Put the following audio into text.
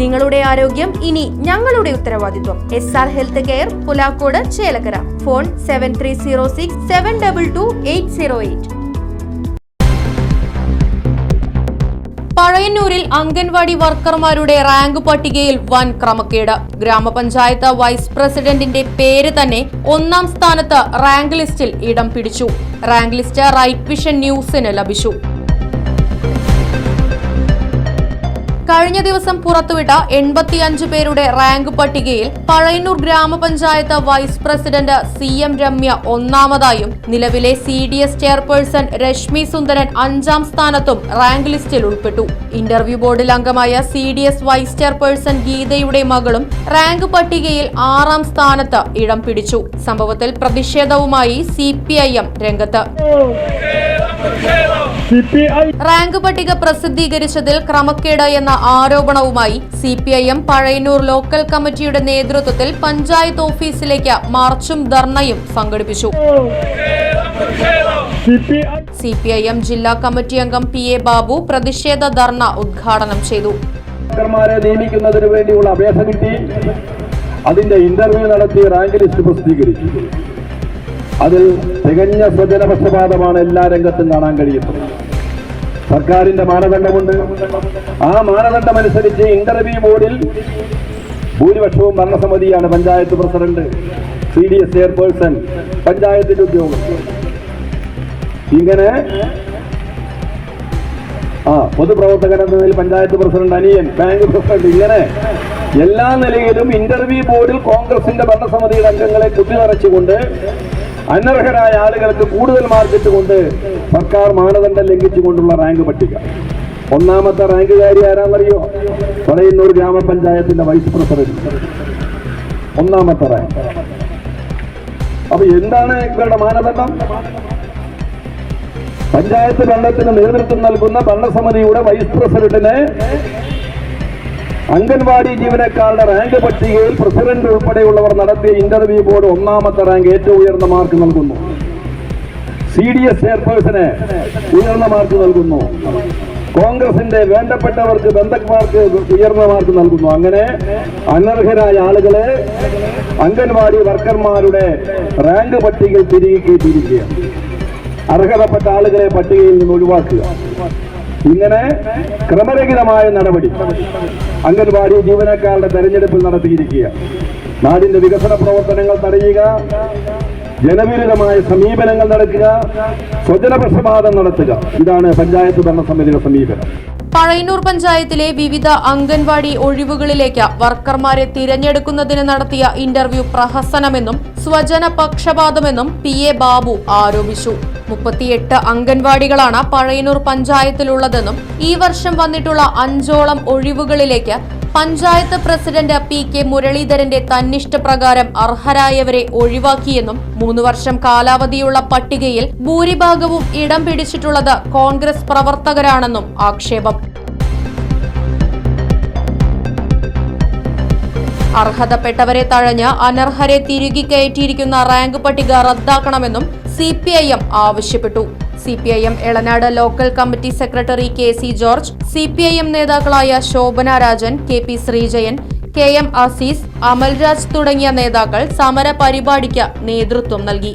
നിങ്ങളുടെ ആരോഗ്യം ഇനി ഞങ്ങളുടെ ഉത്തരവാദിത്വം. S R health care Pulakkode Chelakkara. Phone seven three zero six seven double two eight zero eight പഴയന്നൂരിൽ anganwadi വർക്കർമാരുടെ റാങ്ക് പട്ടികയിൽ വൻ ക്രമക്കേട്. ഗ്രാമപഞ്ചായത്ത് വൈസ് പ്രസിഡന്റിന്റെ പേര് തന്നെ ഒന്നാം സ്ഥാനത്ത് റാങ്ക് ലിസ്റ്റിൽ ഇടം പിടിച്ചു. റാങ്ക് ലിസ്റ്റ് റൈറ്റ് വിഷൻ ന്യൂസിന് ലഭിച്ചു. കഴിഞ്ഞ ദിവസം പുറത്തുവിട്ട എൺപത്തിയഞ്ച് പേരുടെ റാങ്ക് പട്ടികയിൽ പഴയന്നൂർ ഗ്രാമപഞ്ചായത്ത് vice president C M Ramya ഒന്നാമതായും നിലവിലെ C D S chairperson Reshmi Sundaran അഞ്ചാം സ്ഥാനത്തും റാങ്ക് ലിസ്റ്റിൽ ഉൾപ്പെട്ടു. ഇന്റർവ്യൂ ബോർഡിൽ അംഗമായ C D S vice chairperson ഗീതയുടെ മകളും റാങ്ക് പട്ടികയിൽ ആറാം സ്ഥാനത്ത് ഇടം പിടിച്ചു. സംഭവത്തിൽ പ്രതിഷേധവുമായി സി പി ഐ എം രംഗത്ത്. റാങ്ക് പട്ടിക പ്രസിദ്ധീകരിച്ചതിൽ ക്രമക്കേട് എന്ന ആരോപണവുമായി C P I M Pazhayannur local കമ്മിറ്റിയുടെ നേതൃത്വത്തിൽ പഞ്ചായത്ത് ഓഫീസിലേക്ക് മാർച്ചും ധർണയും സംഘടിപ്പിച്ചു. സി പി ഐ എം ജില്ലാ കമ്മിറ്റി അംഗം പി എ ബാബു പ്രതിഷേധ ധർണ ഉദ്ഘാടനം ചെയ്തു. നിയമിക്കുന്നതിന് വേണ്ടിയുള്ള അപേക്ഷ കിട്ടി. അതിന്റെ ഇന്റർവ്യൂ നടത്തി റാങ്ക് ലിസ്റ്റ് പ്രസിദ്ധീകരിച്ചു. അതിൽ തികഞ്ഞ സ്വജനപക്ഷപാതമാണ് എല്ലാ രംഗത്തും കാണാൻ കഴിയുന്നത്. സർക്കാരിന്റെ മാനദണ്ഡമുണ്ട്. ആ മാനദണ്ഡം അനുസരിച്ച് ഇന്റർവ്യൂ ബോർഡിൽ ഭൂരിപക്ഷവും ഭരണസമിതിയാണ് panchayat president C D S chairperson പഞ്ചായത്തിന്റെ ഉദ്യോഗസ്ഥർ ഇങ്ങനെ ആ പൊതുപ്രവർത്തകൻ എന്ന നിലയിൽ പഞ്ചായത്ത് പ്രസിഡന്റ് അനിയൻ ബാങ്ക് പ്രസിഡന്റ് ഇങ്ങനെ എല്ലാ നിലയിലും ഇന്റർവ്യൂ ബോർഡിൽ കോൺഗ്രസിന്റെ ഭരണസമിതിയുടെ അംഗങ്ങളെ കുത്തിനിറച്ചുകൊണ്ട് അനർഹരായ ആളുകൾക്ക് കൂടുതൽ മാർക്കറ്റ് കൊണ്ട് സർക്കാർ മാനദണ്ഡം ലംഘിച്ചുകൊണ്ടുള്ള റാങ്ക് പട്ടിക. ഒന്നാമത്തെ റാങ്കുകാരി ആരാന്നറിയോ? പഴയന്നൂർ ഗ്രാമപഞ്ചായത്തിന്റെ വൈസ് പ്രസിഡന്റ് ഒന്നാമത്തെ റാങ്ക് അപ്പൊ എന്താണ് ഇവരുടെ മാനദണ്ഡം? പഞ്ചായത്ത് ഭരണത്തിന് നേതൃത്വം നൽകുന്ന ഭരണസമിതിയുടെ വൈസ് പ്രസിഡന്റിന് അംഗൻവാടി ജീവനക്കാരുടെ റാങ്ക് പട്ടികയിൽ പ്രസിഡന്റ് ഉൾപ്പെടെയുള്ളവർ നടത്തിയ ഇന്റർവ്യൂ ബോർഡ് ഒന്നാമത്തെ റാങ്ക് ഏറ്റവും ഉയർന്ന മാർക്ക് നൽകുന്നു. സി ഡി എസ് ചെയർപേഴ്സന് ഉയർന്ന മാർക്ക് നൽകുന്നു. കോൺഗ്രസിന്റെ വേണ്ടപ്പെട്ടവർക്ക് ബന്ധക്കാർക്ക് ഉയർന്ന മാർക്ക് നൽകുന്നു. അങ്ങനെ അനർഹരായ ആളുകളെ അംഗൻവാടി വർക്കർമാരുടെ റാങ്ക് പട്ടികയിൽ തിരികെ തിരികെ അർഹതപ്പെട്ട ആളുകളെ പട്ടികയിൽ നിന്ന് ഒഴിവാക്കുക. ഇങ്ങനെ ക്രമരഹിതമായ നടപടി അംഗൻവാടി ജീവനക്കാരുടെ തെരഞ്ഞെടുപ്പിൽ നടത്തിയിരിക്കുക. നാടിന്റെ വികസന പ്രവർത്തനങ്ങൾ തടയുക. ജനവിരുദ്ധമായ സമീപനങ്ങൾ നടക്കുക. സ്വജനപക്ഷപാതം നടത്തുക. ഇതാണ് പഞ്ചായത്ത് ഭരണസമിതിയുടെ സമീപനം. പഴയന്നൂർ പഞ്ചായത്തിലെ വിവിധ അംഗൻവാടി ഒഴിവുകളിലേക്ക് വർക്കർമാരെ തിരഞ്ഞെടുക്കുന്നതിന് നടത്തിയ ഇന്റർവ്യൂ പ്രഹസനമെന്നും സ്വജന പക്ഷപാതമെന്നും പി എ ബാബു ആരോപിച്ചു. മുപ്പത്തിയെട്ട് അംഗൻവാടികളാണ് പഴയനൂർ പഞ്ചായത്തിലുള്ളതെന്നും ഈ വർഷം വന്നിട്ടുള്ള അഞ്ചോളം ഒഴിവുകളിലേക്ക് പഞ്ചായത്ത് പ്രസിഡന്റ് പി കെ മുരളീധരന്റെ തന്നിഷ്ടപ്രകാരം അർഹരായവരെ ഒഴിവാക്കിയെന്നും മൂന്ന് വർഷം കാലാവധിയുള്ള പട്ടികയിൽ ഭൂരിഭാഗവും ഇടം പിടിച്ചിട്ടുള്ളത് കോൺഗ്രസ് പ്രവർത്തകരാണെന്നും ആക്ഷേപം. അർഹതപ്പെട്ടവരെ തഴഞ്ഞ് അനർഹരെ തിരികെ കയറ്റിയിരിക്കുന്ന റാങ്ക് പട്ടിക റദ്ദാക്കണമെന്നും സി പി ഐ എം ആവശ്യപ്പെട്ടു. C P I M Elanad local committee secretary K C George C P I M നേതാക്കളായ Shobhana Rajan K P Sreejayan K M Azeez Amalraj തുടങ്ങിയ നേതാക്കൾ സമര പരിപാടിക്ക് നേതൃത്വം നൽകി.